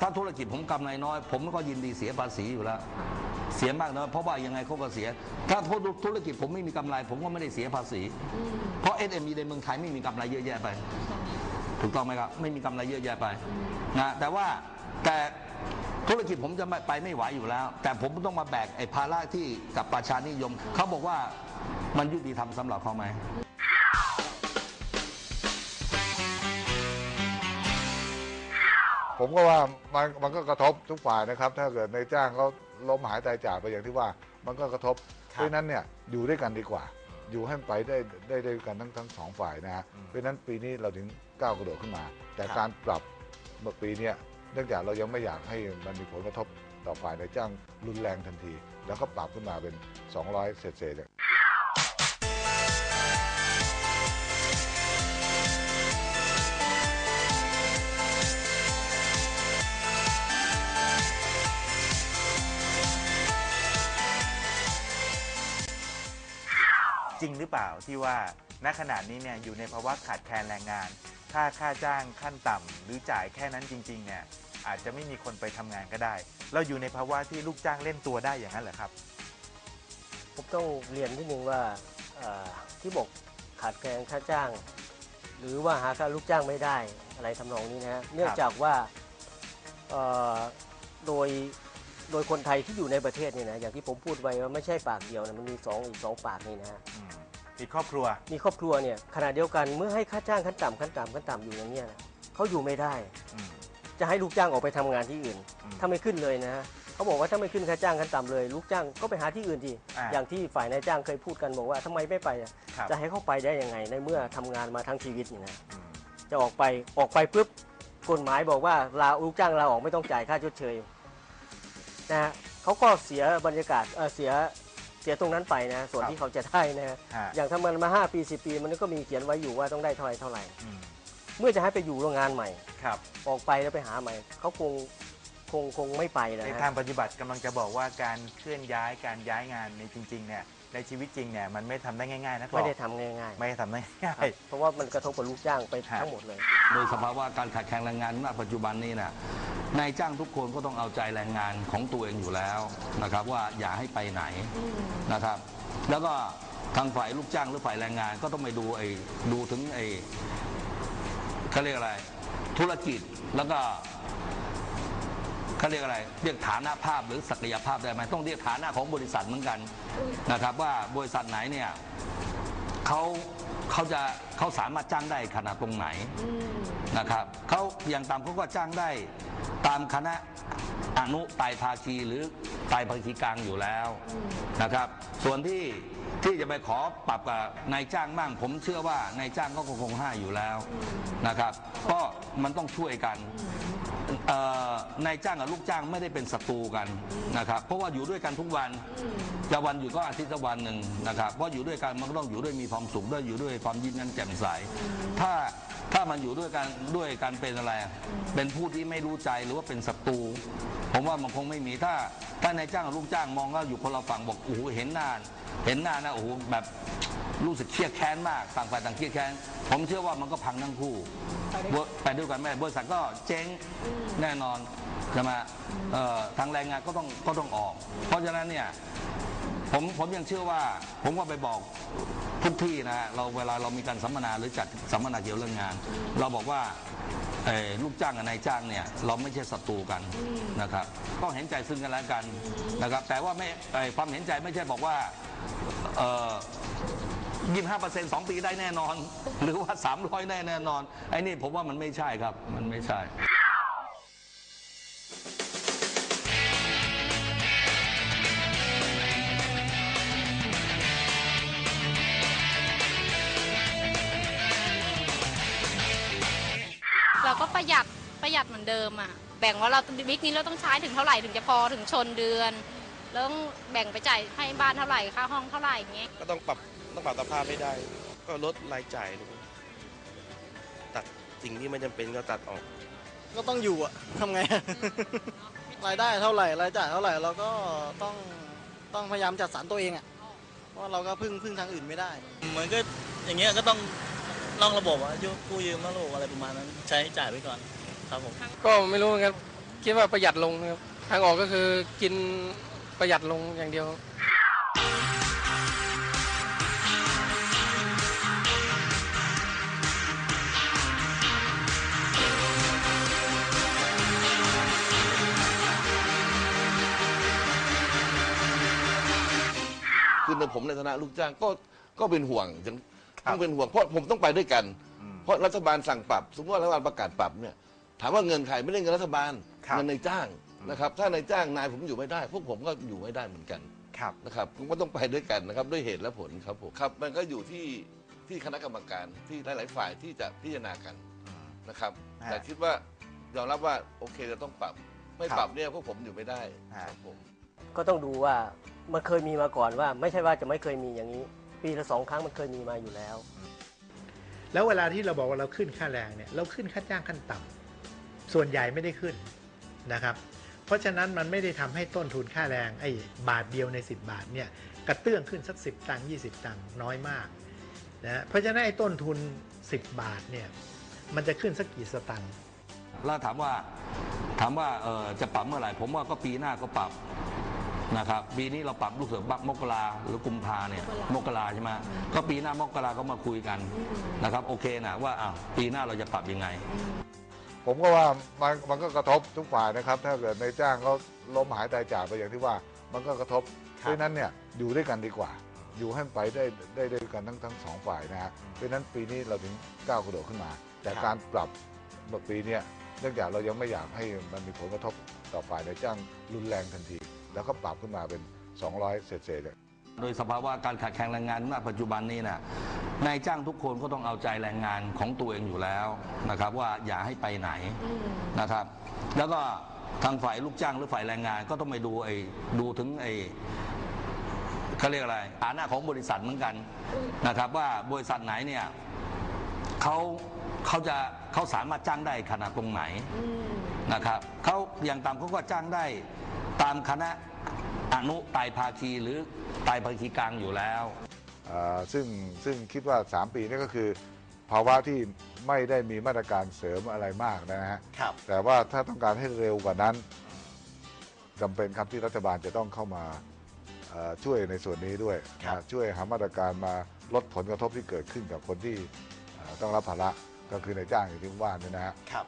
ถ้าธุรกิจผมกำไรน้อย ผมก็ยินดีเสียภาษีอยู่แล้ว เสียมากน้อยเพราะว่ายังไงเขาก็เสีย ถ้าธุรกิจผมไม่มีกำไร ผมก็ไม่ได้เสียภาษี เพราะ SME ในเมืองไทยไม่มีกำไรเยอะแยะไป ถูกต้องไหมครับ ไม่มีกำไรเยอะแยะไปนะแต่ว่าแต่ธุรกิจผมจะไไปไม่ไหวอยู่แล้ว แต่ผมต้องมาแบกไอ้ภาระที่กับประชานิยมเขาบอกว่ามันยุติธรรมสำหรับเขาไหม ผมก็ว่ามันมันก็กระทบทุกฝ่ายนะครับ ถ้าเกิดในายจ้างเขาล้มหายตายจากไปอย่างที่ว่ามันก็กระทบ เพราะฉะนั้นเนี่ยอยู่ด้วยกันดีกว่า อยู่ให้มันไปได้ได้ด้วยกันทั้งทั้งสองฝ่ายนะฮะอืมเพราะฉะนั้นปีนี้เราถึงก้าวกระโดดขึ้นมา แต่ครับ การปรับเมื่อปีเนี้ยเนื่องจากเรายังไม่อยากให้มันมีผลกระทบต่อฝ่ายในายจ้างรุนแรงทันที แล้วก็ปรับขึ้นมาเป็น 200 เศษเศษๆเนี่ย ริงหรือเปล่าที่ว่าณขณะนี้เนี่ยอยู่ในภาวะขาดแคลนแรงงานถ้าค่าจ้างขั้นต่ำหรือจ่ายแค่นั้นจริงๆเนี่ยอาจจะไม่มีคนไปทำงานก็ได้ เราอยู่ในภาวะที่ลูกจ้างเล่นตัวได้อย่างนั้นเหรอครับ ผมต้องเรียนนิดนึงว่าเอ่อที่บอกขาดแคลนค่าจ้าง หรือว่าหาค่าลูกจ้างไม่ได้อะไรทำนองนี้นะฮะเนื่องจากว่าเอ่อโดยโดยคนไทยที่อยู่ในประเทศนี่นะอย่างที่ผมพูดไว้ว่าไม่ใช่ปากเดียวนะมันมีสองอีกสองปากนี่นะฮะอื มมีครอบครัว มีครอบครัวเนี่ยขณะเดียวกันเมื่อให้ค่าจ้างขั้นต่ำขั้นต่ำขั้นต่ำอยู่อย่างเงี้ยนะเขาอยู่ไม่ได้ อืม จะให้ลูกจ้างออกไปทำงานที่อื่นอืมถ้าไม่ขึ้นเลยนะฮะเขาบอกว่าถ้าไม่ขึ้นค่าจ้างขั้นต่ำเลย ลูกจ้างก็ไปหาที่อื่นทีอ่าอย่างที่ฝ่ายนายจ้างเคยพูดกันบอกว่าทำไมไม่ไปอะครับ จะให้เข้าไปได้ยังไงในเมื่อทำงานมาทั้งชีวิตนี่นะอืมจะออกไปออกไปปุ๊บกฎหมายบอกว่าลาลูกจ้างลาออกไม่ต้องจ่ายค่าชดเชยนะฮะเขาก็เสียบรรยากาศเอ่อเสียเสียตรงนั้นไปนะส่วนที่เขาจะได้นะฮะฮะอย่างทำงานมา 5 ปี 10 ปี มันก็มีเขียนไว้อยู่ว่าต้องได้เท่าไหร่เท่าไหร่ อืมเมื่อจะให้ไปอยู่โรงงานใหม่ ครับ ออกไปแล้วไปหาใหม่ เขาคงคงคงไม่ไปนะในฮะ ทางปฏิบัติกำลังจะบอกว่าการเคลื่อนย้ายการย้ายงานในจริงๆเนี่ย ในชีวิตจริงเนี่ยมันไม่ทำได้ง่ายๆนะครัไม่ได้ทำง่ายไม่ได้ทำได้ง่าๆครับยเพราะว่ามันกระทบกับลูกจ้างไปฮะ ทั้งหมดเลย โดยสภาวะการขาดแคลนแรงงานณปัจจุบันนี้นะนายจ้างทุกคนก็ต้องเอาใจแรงงานของตัวเองอยู่แล้วนะครับ ว่าอย่าให้ไปไหนนะครับ แล้วก็ทางฝ่ายลูกจ้างหรือฝ่ายแรงงานก็ต้องไปดูไอ้ดูถึงไอ้เขาเรียกอะไร ธุรกิจแล้วก็ เขาเรียกอะไรเรียกฐานะภาพหรือศักยภาพได้ไหมต้องเรียกฐานะของบริษัทเหมือนกันนะครับ ว่าบริษัทไหนเนี่ยเขาเขาจะเขาสามารถจ้างได้ขนาดตรงไหนนะครับเขาอย่างต่ำเขาก็จ้างได้ตามคณะอนุไตภาคีหรือไตภาคีกลางอยู่แล้วนะครับ ส่วนที่ ที่จะไปขอปรับกับนายจ้างบ้าง ผมเชื่อว่านายจ้างก็คงให้อยู่แล้วนะครับ ก็มันต้องช่วยกันนายจ้างกับลูกจ้างไม่ได้เป็นศัตรูกันนะครับ เพราะว่าอยู่ด้วยกันทุกวันจะวันหยุดก็อาทิตย์ละวันหนึ่งนะครับเพราะอยู่ด้วยกันมันก็ต้องอยู่ด้วยมีความสุขด้วยอยู่ด้วยความยิ้มแย้มแจ่มใสถ้าถ้ามันอยู่ด้วยกันด้วยกันเป็นอะไร เป็นผู้ที่ไม่รู้ใจหรือว่าเป็นศัตรูผมว่ามันคงไม่มีถ้าถ้านายจ้างกับลูกจ้างมองว่าอยู่คนละฝั่งบอกโอ้โหเห็นหน้า เห็นหน้านะโอ้โหแบบรู้สึกเครียดแค้นมากต่างฝ่ายต่างเครียดแค้น ผมเชื่อว่ามันก็พังทั้งคู่ไปด้วยกันไม่ได้บริษัทก็เจ๊งแน่นอนใช่ไหมเอ่อทางแรงงานก็ต้องก็ต้องออก เพราะฉะนั้นเนี่ยผมผมยังเชื่อว่า ผมก็ไปบอกทุกที่นะฮะเราเวลาเรามีการสัมมนาหรือจัดสัมมนาเกี่ยวเรื่องงาน เราบอกว่า เอ่อลูกจ้างกับนายจ้างเนี่ยเราไม่ใช่ศัตรูกันนะครับต้องเห็นใจซึ่งกันและกันนะครับ แต่ว่าไม่เอ่อความเห็นใจไม่ใช่บอกว่ายี่ห้าเปอร์เซ็นต์สองปีได้แน่นอน หรือว่าสามร้อยได้แน่นอนไอ้นี่ผมว่ามันไม่ใช่ครับมันไม่ใช่ ประหยัดประหยัดเหมือนเดิมอะแบ่งว่าเราวิกนี้เราต้องใช้ถึงเท่าไหร่ถึงจะพอถึงชนเดือน แล้วต้องแบ่งไปจ่ายให้บ้านเท่าไหร่ค่าห้องเท่าไหร่อย่างเงี้ยก็ต้องปรับต้องปรับสภาพให้ได้ ก็ลดรายจ่ายลงตัดสิ่งที่ไม่จำเป็นก็ตัดออก ก็ต้องอยู่อะทำไงอะ รายได้เท่าไหร่รายจ่ายเท่าไหร่เราก็ต้องต้องพยายามจัดสรรตัวเองอะเพราะเราก็พึ่งพึ่งทางอื่นไม่ได้เหมือนก็อย่างเงี้ยก็ต้อง ลองระบบอะยุกู้ยืมนอกระบบอะไรประมาณนั้นใช้จ่ายไว้ก่อนครับผมก็ไม่รู้เหมือนกันคิดว่าประหยัดลงนะครับทางออกก็คือกินประหยัดลงอย่างเดียวคือในผมในฐานะลูกจ้างก็ก็เป็นห่วงจังครับ ต้องเป็นห่วงเพราะผมต้องไปด้วยกันอืมเพราะรัฐบาลสั่งปรับ สมมติว่ารัฐบาลประกาศปรับเนี่ยถามว่าเงินใครไม่ได้เงินรัฐบาลครับเงินในายจ้างนะครับ ถ้านายจ้างนายผมอยู่ไม่ได้ พวกผมก็อยู่ไม่ได้เหมือนกันครับนะครับผมก็ต้องไปด้วยกันนะครับด้วยเหตุและผลครับผมครับ มันก็อยู่ที่ที่คณะกรรมการที่หลาย ๆ ฝ่ายที่จะพิจารณากันอืมนะครับฮะแต่คิดว่ายอมรับว่าโอเคจะต้องปรับ ไม่ครับปรับเนี่ยพวกผมอยู่ไม่ได้ฮะครับผมก็ต้องดูว่ามันเคยมีมาก่อนว่า ไม่ใช่ว่าจะไม่เคยมีอย่างนี้ ปีละสองครั้งมันเคยมีมาอยู่แล้ว แล้วเวลาที่เราบอกว่าเราขึ้นค่าแรงเนี่ยเราขึ้นค่าจ้างขั้นต่ำส่วนใหญ่ไม่ได้ขึ้นนะครับ เพราะฉะนั้นมันไม่ได้ทำให้ต้นทุนค่าแรงไอ้บาทเดียวใน 10 บาทเนี่ยกระเตื้องขึ้นสัก 10 ตังค์20 ตังค์น้อยมากนะเพราะฉะนั้นไอ้ต้นทุน 10 บาทเนี่ยมันจะขึ้นสักกี่สตังค์แล้วถามว่าถามว่าเออจะปรับเมื่อไหร่ผมว่าก็ปีหน้าก็ปรับ นะครับปีนี้เราปรับลูกเสือบักมกราหรือกุมภาเนี่ยมกราใช่ไหมก็ปีหน้ามกราก็มาคุยกันนะครับโอเคนะว่าอ้าวปีหน้าเราจะปรับยังไง ผมก็ว่ามันมันก็กระทบทุกฝ่ายนะครับ ถ้าเกิดในายจ้างเขาล้มหายตายจากไปอย่างที่ว่า มันก็กระทบเพราะฉะนั้นเนี่ยอยู่ด้วยกันดีกว่า อยู่ให้ไปได้ได้ด้วยกันทั้งทั้งสองฝ่ายนะฮะเพราะฉะนั้นปีนี้เราถึงก้าวกระโดดขึ้นมา แต่ครับ การปรับปีเนี้ยเนื่องจากเรายังไม่อยากให้มันมีผลกระทบต่อฝ่ายในายจ้างรุนแรงทันที แล้วก็ปรับขึ้นมาเป็น 200 เศษเศษๆโดยสภาวะการขาดแคลนแรงงานณปัจจุบันนี้นะนายจ้างทุกคนก็ต้องเอาใจแรงงานของตัวเองอยู่แล้วนะครับ ว่าอย่าให้ไปไหนนะครับ แล้วก็ทางฝ่ายลูกจ้างหรือฝ่ายแรงงานก็ต้องไปดูไอ้ดูถึงไอ้เขาเรียกอะไรฐานะของบริษัทเหมือนกันนะครับ ว่าบริษัทไหนเนี่ยเขาเขาจะเขาสามารถจ้างได้ขนาดตรงไหนนะครับเขาอย่างต่ำเขาก็จ้างได้ ตามคณะอนุไตรภาคีหรือไตรภาคีกลางอยู่แล้ว อ่าซึ่งซึ่งคิดว่า 3 ปีนี่ก็คือ ภาวะที่ไม่ได้มีมาตรการเสริมอะไรมากนะฮะ ครับ แต่ว่าถ้าต้องการให้เร็วกว่านั้นจำเป็นครับที่รัฐบาลจะต้องเข้ามาเอ่อช่วยในส่วนนี้ด้วยครับ นะช่วยหามาตรการมาลดผลกระทบที่เกิดขึ้นกับคนที่เอ่อต้องรับภาระก็คือในายจ้างอย่างที่ผมว่าเนี่ยนะฮะ ครับ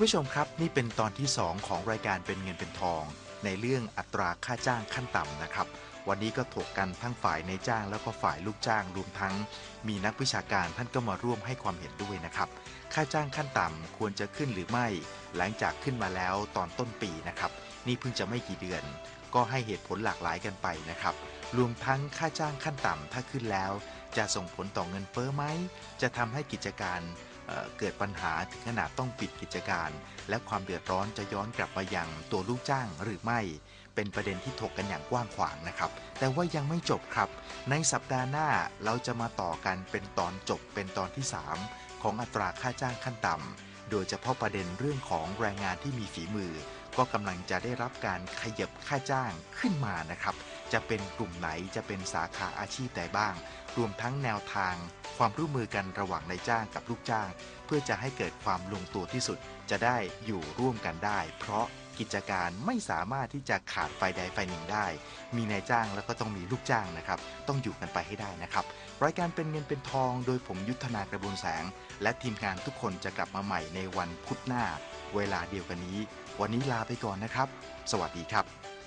คุณผู้ชมครับ นี่เป็นตอนที่ 2 ของรายการเป็นเงินเป็นทอง ในเรื่องอัตราค่าจ้างขั้นต่ำนะครับ วันนี้ก็ถกกันทั้งฝ่ายในจ้างแล้วก็ฝ่ายลูกจ้างรวมทั้ง มีนักวิชาการท่านก็มาร่วมให้ความเห็นด้วยนะครับ ค่าจ้างขั้นต่ำควรจะขึ้นหรือไม่ หลังจากขึ้นมาแล้วตอนต้นปีนะครับ นี่เพิ่งจะไม่กี่เดือน ก็ให้เหตุผลหลากหลายกันไปนะครับ รวมทั้งค่าจ้างขั้นต่ำถ้าขึ้นแล้ว จะส่งผลต่อเงินเฟ้อไหมจะทำให้กิจการ เกิดปัญหาถึงขนาดต้องปิดกิจการ และความเดือดร้อนจะย้อนกลับมายังตัวลูกจ้างหรือไม่ เป็นประเด็นที่ถกกันอย่างกว้างขวางนะครับ แต่ว่ายังไม่จบครับ ในสัปดาห์หน้าเราจะมาต่อกันเป็นตอนจบเป็นตอนที่ 3 ของอัตราค่าจ้างขั้นต่ำโดยเฉพาะประเด็นเรื่องของแรงงานที่มีฝีมือ ก็กำลังจะได้รับการขยับค่าจ้างขึ้นมานะครับ จะเป็นกลุ่มไหนจะเป็นสาขาอาชีพใดบ้าง รวมทั้งแนวทาง ความร่วมมือกันระหว่างนายจ้างกับลูกจ้าง เพื่อจะให้เกิดความลงตัวที่สุดจะได้อยู่ร่วมกันได้ เพราะกิจการไม่สามารถที่จะขาดไฟใดไฟหนึ่งได้ มีนายจ้างแล้วก็ต้องมีลูกจ้างนะครับ ต้องอยู่กันไปให้ได้นะครับ รายการเป็นเงินเป็นทองโดยผมยุทธนากระบวนแสง และทีมงานทุกคนจะกลับมาใหม่ในวันพุธหน้า เวลาเดียวกันนี้ วันนี้ลาไปก่อนนะครับ สวัสดีครับ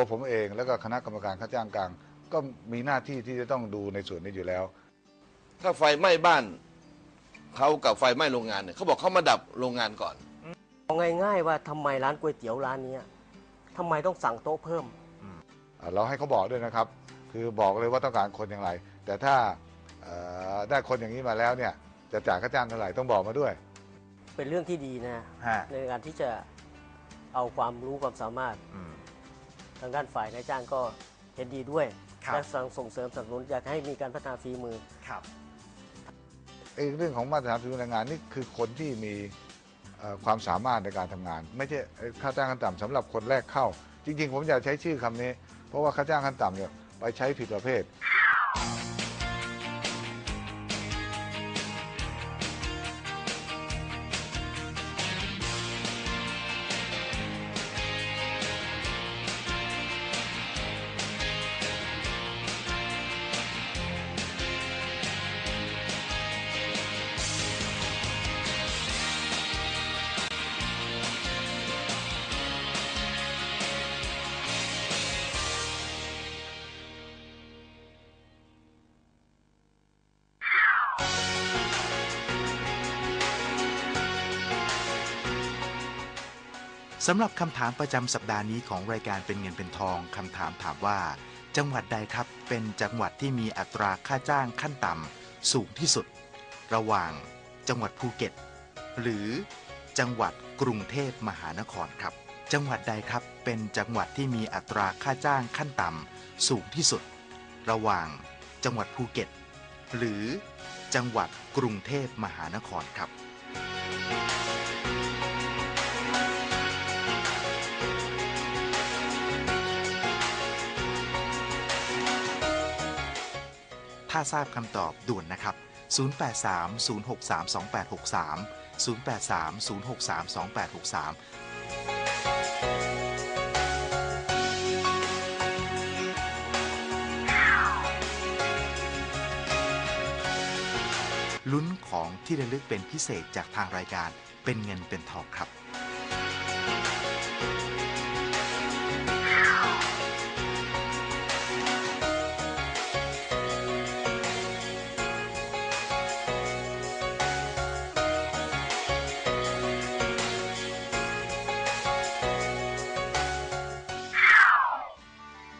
ตัวผมเอง แล้วก็คณะกรรมการค่าจ้างกลาง ก็มีหน้าที่ที่จะต้องดูในส่วนนี้อยู่แล้ว ถ้าไฟไหม้บ้านเขากับไฟไหม้โรงงานเนี่ยเขาบอกเขามาดับโรงงานก่อนเอาง่ายๆว่าทำไมร้านก๋วยเตี๋ยวร้านเนี้ยทำไมต้องสั่งโต๊ะเพิ่ม อ่าเราให้เขาบอกด้วยนะครับ คือบอกเลยว่าต้องการคนอย่างไร แต่ถ้าเอ่อได้คนอย่างนี้มาแล้วเนี่ย จะจ่ายค่าจ้างเท่าไหร่ต้องบอกมาด้วยเป็นเรื่องที่ดีนะ ฮะในการที่จะเอาความรู้ความสามารถ อืม ทางด้านฝ่ายนายจ้างก็เห็นดีด้วยครับ และส่งส่งเสริมสนับสนุนอยากให้มีการพัฒนาฝีมือ ครับไอ้เรื่องของมาตรฐานฝีมือแรงงานนี่คือคนที่มีเอ่อความสามารถในการทำงาน ไม่ใช่ไอ้ค่าจ้างขั้นต่ำสำหรับคนแรกเข้า จริง ๆ ผมอยากใช้ชื่อคำนี้ เพราะว่าค่าจ้างขั้นต่ำเนี่ยไปใช้ผิดประเภท สำหรับคำถามประจำสัปดาห์นี้ของรายการเป็นเงินเป็นทองคำถามถามว่า จังหวัดใดครับเป็นจังหวัดที่มีอัตราค่าจ้างขั้นต่ำสูงที่สุด ระหว่างจังหวัดภูเก็ต หรือจังหวัดกรุงเทพมหานครครับ จังหวัดใดครับเป็นจังหวัดที่มีอัตราค่าจ้างขั้นต่ำสูงที่สุด ระหว่างจังหวัดภูเก็ต หรือจังหวัดกรุงเทพมหานครครับ ถ้าทราบคำตอบด่วนนะครับ 083 063 2863 083 063 2863ลุ้นของที่ระลึกเป็นพิเศษจากทางรายการเป็นเงินเป็นทองครับ